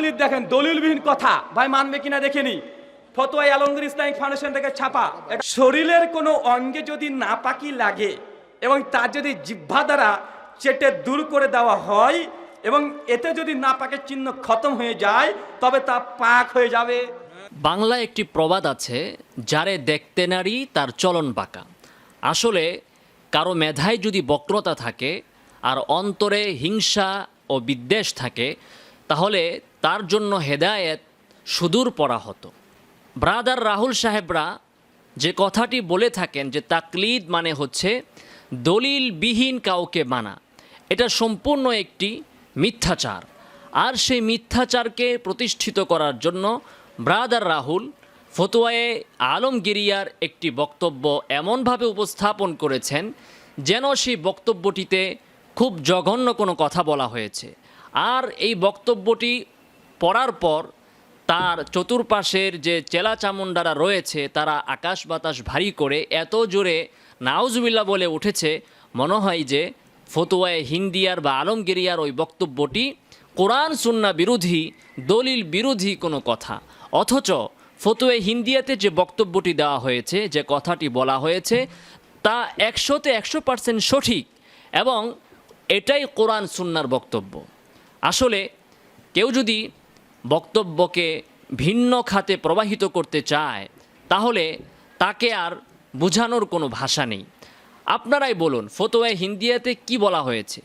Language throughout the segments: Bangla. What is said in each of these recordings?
তাকলিদ দেখেন, দলিলবিহীন কথা। ভাই, মানবে কিনা দেখেনি ফতোয়াই আলমগীর ইসলামিক ফাউন্ডেশন থেকে ছাপা। শরীরের কোনো অঙ্গে যদি নাপাকি লাগে এবং তার যদি জিহ্বা দ্বারা চেটে দূর করে দেওয়া হয় এবং এতে যদি নাপাকের চিহ্ন খতম হয়ে যায়, তবে তা পাক হয়ে যাবে। বাংলা একটি প্রবাদ আছে, যারে দেখতে নারী, তার চলন পাকা। আসলে কারও মেধায় যদি বক্রতা থাকে আর অন্তরে হিংসা ও বিদ্বেষ থাকে, তাহলে তার জন্য হেদায়েত সুদূর পড়া হতো। ব্রাদার রাহুল সাহেবরা যে কথাটি বলে থাকেন যে তাকলিদ মানে হচ্ছে দলিলবিহীন কাউকে মানা, এটা সম্পূর্ণ একটি মিথ্যাচার। আর সেই মিথ্যাচারকে প্রতিষ্ঠিত করার জন্য ব্রাদার রাহুল ফতোয়ায়ে আলমগিরিয়ার একটি বক্তব্য এমনভাবে উপস্থাপন করেছেন যেন সেই বক্তব্যটিতে খুব জঘন্য কোনো কথা বলা হয়েছে। আর এই বক্তব্যটি পড়ার পর তার চতুর্পাশের যে চেলা চামুন্ডারা রয়েছে, তারা আকাশ বাতাস ভারী করে এত জোরে নাউজুবিল্লা বলে উঠেছে, মনে হয় যে ফতুয়ায় হিন্দিয়ার বা আলমগিরিয়ার ওই বক্তব্যটি কোরআন সুন্না বিরোধী, দলিল বিরোধী কোনো কথা। অথচ ফতুয়ে হিন্দিয়াতে যে বক্তব্যটি দেওয়া হয়েছে, যে কথাটি বলা হয়েছে, তা একশোতে একশো পার্সেন্ট সঠিক এবং এটাই কোরআন সুন্নার বক্তব্য। আসলে কেউ যদি বক্তব্যকে ভিন্ন খাতে প্রবাহিত করতে চায়, তাহলে তাকে আর বোঝানোর কোনো ভাষা নেই। আপনারাই বলুন, ফতোয়ায় হিন্দিয়াতে কি বলা হয়েছে?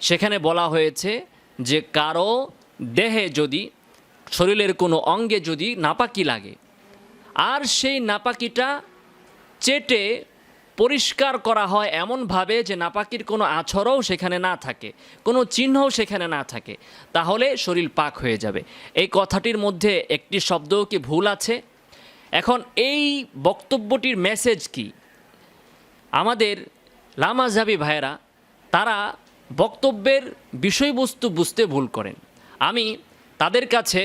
সেখানে বলা হয়েছে যে, কারও দেহে যদি, শরীরের কোনো অঙ্গে যদি নাপাকি লাগে, আর সেই নাপাকিটা চেটে পরিষ্কার করা হয় এমনভাবে যে নাপাকির কোনো আছরও সেখানে না থাকে, কোনো চিহ্নও সেখানে না থাকে, তাহলে শরীর পাক হয়ে যাবে। এই কথাটির মধ্যে একটি শব্দও কি ভুল আছে? এখন এই বক্তব্যটির মেসেজ কি? আমাদের লামাজাবি ভাইয়েরা, তারা বক্তব্যের বিষয়বস্তু বুঝতে ভুল করেন। আমি তাদের কাছে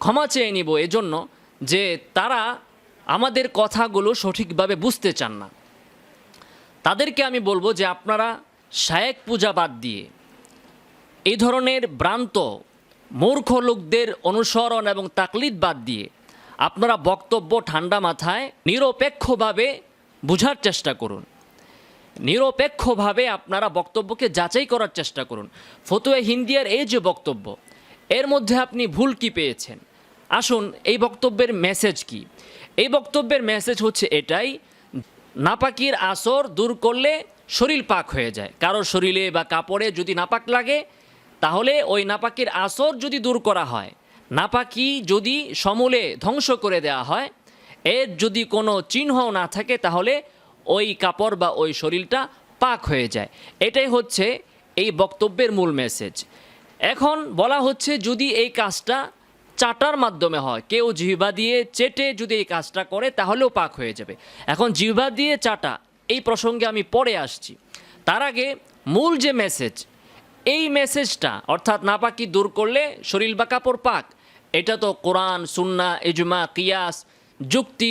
ক্ষমা চেয়ে নিব এজন্য যে তারা আমাদের কথাগুলো সঠিকভাবে বুঝতে চান না। তাদেরকে আমি বলব যে আপনারা শায়েক পূজা বাদ দিয়ে এই ধরনের ভ্রান্ত, মূর্খ লোকদের অনুসরণ এবং তাকলিদ বাদ দিয়ে আপনারা বক্তব্য ঠান্ডা মাথায় নিরপেক্ষভাবে বুঝার চেষ্টা করুন। নিরপেক্ষভাবে আপনারা বক্তব্যকে যাচাই করার চেষ্টা করুন। ফতুয়া হিন্দিয়ার এই যে বক্তব্য, এর মধ্যে আপনি ভুল কি পেয়েছেন? আসুন, এই বক্তব্যের মেসেজ কি? এই বক্তব্যের মেসেজ হচ্ছে এটাই নাপাকির আসর দূর করলে শরীর পাক হয়ে যায়। কারোর শরীরে বা কাপড়ে যদি নাপাক লাগে, তাহলে ওই নাপাকির আসর যদি দূর করা হয়, নাপাকি যদি সমূলে ধ্বংস করে দেওয়া হয়, এর যদি কোনো চিহ্নও না থাকে, তাহলে ওই কাপড় বা ওই শরীরটা পাক হয়ে যায়। এটাই হচ্ছে এই বক্তব্যের মূল মেসেজ এখন বলা হচ্ছে, যদি এই কাজটা চাটার মাধ্যমে হয়। কেউ জিহ্বা দিয়ে চেটে যদি এই কাজটা করে, তাহলেও পাক হয়ে যাবে। এখন জিহ্বা দিয়ে চাটা, এই প্রসঙ্গে আমি পরে আসছি। তার আগে মূল যে মেসেজ এই মেসেজটা অর্থাৎ নাপাকি দূর করলে শরীর বা কাপড় পাক, এটা তো কোরআন সুন্না ইজমা, কিয়াস, যুক্তি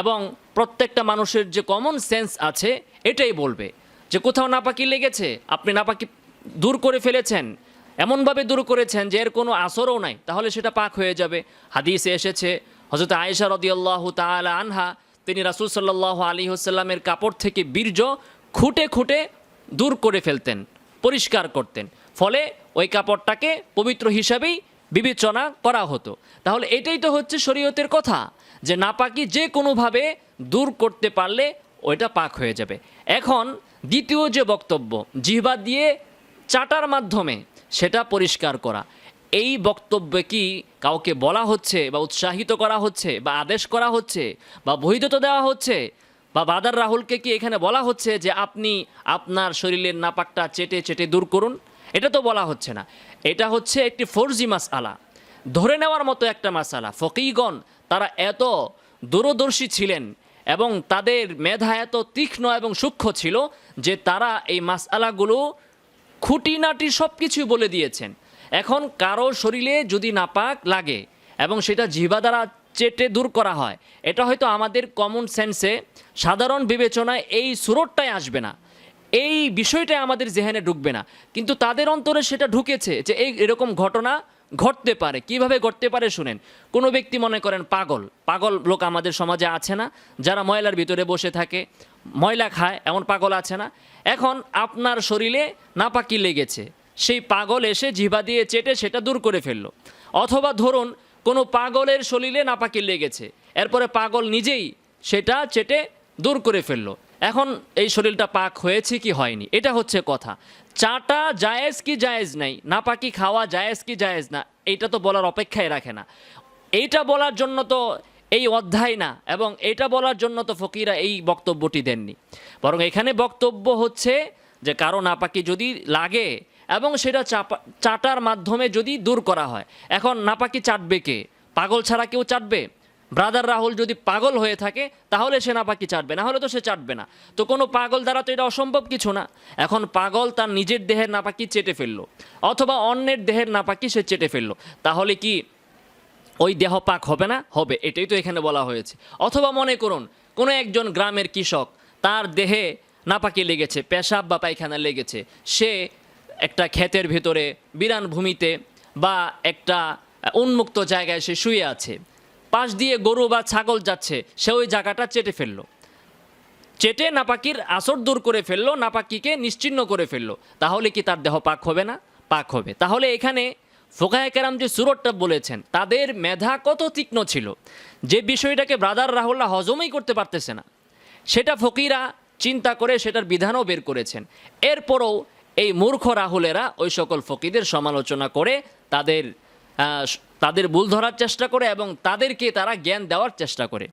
এবং প্রত্যেকটা মানুষের যে কমন সেন্স আছে, এটাই বলবে। যে কোথাও নাপাকি লেগেছে, আপনি নাপাকি দূর করে ফেলেছেন এমনভাবে দূর করেছেন যে এর কোনো আসরও নাই, তাহলে সেটা পাক হয়ে যাবে। হাদিসে এসেছে হজরত আয়েশা রদিয়াল্লাহ তালা আনহা, তিনি রাসুল সাল্লাহ আলী হোসাল্লামের কাপড় থেকে বীর্য খুঁটে খুঁটে দূর করে ফেলতেন, পরিষ্কার করতেন। ফলে ওই কাপড়টাকে পবিত্র হিসাবেই বিবেচনা করা হতো। তাহলে এটাই তো হচ্ছে শরীয়তের কথা, যে নাপাকি যে কোনোভাবে দূর করতে পারলে ওইটা পাক হয়ে যাবে। এখন দ্বিতীয় যে বক্তব্য, জিহ্বা দিয়ে চাটার মাধ্যমে সেটা পরিষ্কার করা। এই বক্তব্যে কি কাউকে বলা হচ্ছে বা উৎসাহিত করা হচ্ছে বা আদেশ করা হচ্ছে বা বৈধতা দেওয়া হচ্ছে বা বাদার রাহুলকে কি এখানে বলা হচ্ছে যে আপনি আপনার শরীরের নাপাকটা চেটে চেটে দূর করুন? এটা তো বলা হচ্ছে না। এটা হচ্ছে একটি ফরজি মাস আলা ধরে নেওয়ার মতো একটা মাসালা ফকিগণ তারা এত দূরদর্শী ছিলেন এবং তাদের মেধা এত তীক্ষ্ণ এবং সূক্ষ্ম ছিল যে তারা এই মাস মাসালাগুলো খুঁটিনাটি সব কিছুই বলে দিয়েছেন। এখন কারও শরীরে যদি নাপাক লাগে এবং সেটা জিহ্বা দ্বারা চেটে দূর করা হয়, এটা হয়তো আমাদের কমন সেন্সে সাধারণ বিবেচনায় এই সুরটটাই আসবে না। এই বিষয়টাই আমাদের জেহেনে ঢুকবে না। কিন্তু তাদের অন্তরে সেটা ঢুকেছে যে এই এরকম ঘটনা ঘটতে পারে। কীভাবে ঘটতে পারে শুনেন। কোনো ব্যক্তি মনে করেন পাগল। পাগল লোক আমাদের সমাজে আছে না। যারা ময়লার ভিতরে বসে থাকে, ময়লা খায়, এমন পাগল আছে না। এখন আপনার শরীরে নাপাকি লেগেছে। সেই পাগল এসে জিভা দিয়ে চেটে সেটা দূর করে ফেলল। অথবা ধরুন, কোনো পাগলের শরীরে নাপাকি লেগেছে। এরপরে পাগল নিজেই সেটা চেটে দূর করে ফেলল। এখন এই শরীরটা পাক হয়েছে কি হয়নি? এটা হচ্ছে কথা। চাটা জায়েজ কি জায়েজ নাই? নাপাকি খাওয়া জায়েজ কি জায়েজ না? এটা তো বলার অপেক্ষায় রাখে না। এইটা বলার জন্য তো এই অধ্যায় না, এবং এটা বলার জন্য তো ফকিরা এই বক্তব্যটি দেননি। বরং এখানে বক্তব্য হচ্ছে যে কারও নাপাকি যদি লাগে, এবং সেটা চাপা, চাটার মাধ্যমে যদি দূর করা হয়, এখন নাপাকি চাটবে কে? পাগল ছাড়া কেউ চাটবে? ব্রাদার রাহুল যদি পাগল হয়ে থাকে, তাহলে সে নাপাকি চাটবে, না হলে তো সে চাটবে না। তো কোনো পাগল দ্বারা তো এটা অসম্ভব কিছু না। এখন পাগল তার নিজের দেহের নাপাকি চেটে ফেলল, অথবা অন্যের দেহের নাপাকি সে চেটে ফেলল। তাহলে কি ওই দেহ পাক হবে না? হবে, এটাই তো এখানে বলা হয়েছে। অথবা মনে করুন, কোনো একজন গ্রামের কৃষক, তার দেহে নাপাকি লেগেছে, পেশাব বা পায়খানা লেগেছে। সে একটা ক্ষেতের ভেতরে বিরান ভূমিতে বা একটা উন্মুক্ত জায়গায় সে শুয়ে আছে। পাশ দিয়ে গরু বা ছাগল যাচ্ছে, সে ওই জায়গাটা চেটে ফেলল। চেটে নাপাকির আসর দূর করে ফেলল, নাপাকিকে নিশ্চিহ্ন করে ফেলল। তাহলে কি তার দেহ পাক হবে না? পাক হবে। তাহলে এখানে ফোকায় কেরাম যে সুরটটা বলেছেন, তাদের মেধা কত তীক্ষ্ণ ছিল? যে বিষয়টাকে ব্রাদার রাহুল্লাহ হজমই করতে পারতেছে না, সেটা ফকিরা চিন্তা করে সেটার বিধানও বের করেছেন। এরপরও এই মূর্খ রাহুলেরা ওই সকল ফকিদের সমালোচনা করে তাদের তাদের ভুল ধরার চেষ্টা করে এবং তাদেরকে তারা জ্ঞান দেওয়ার চেষ্টা করে।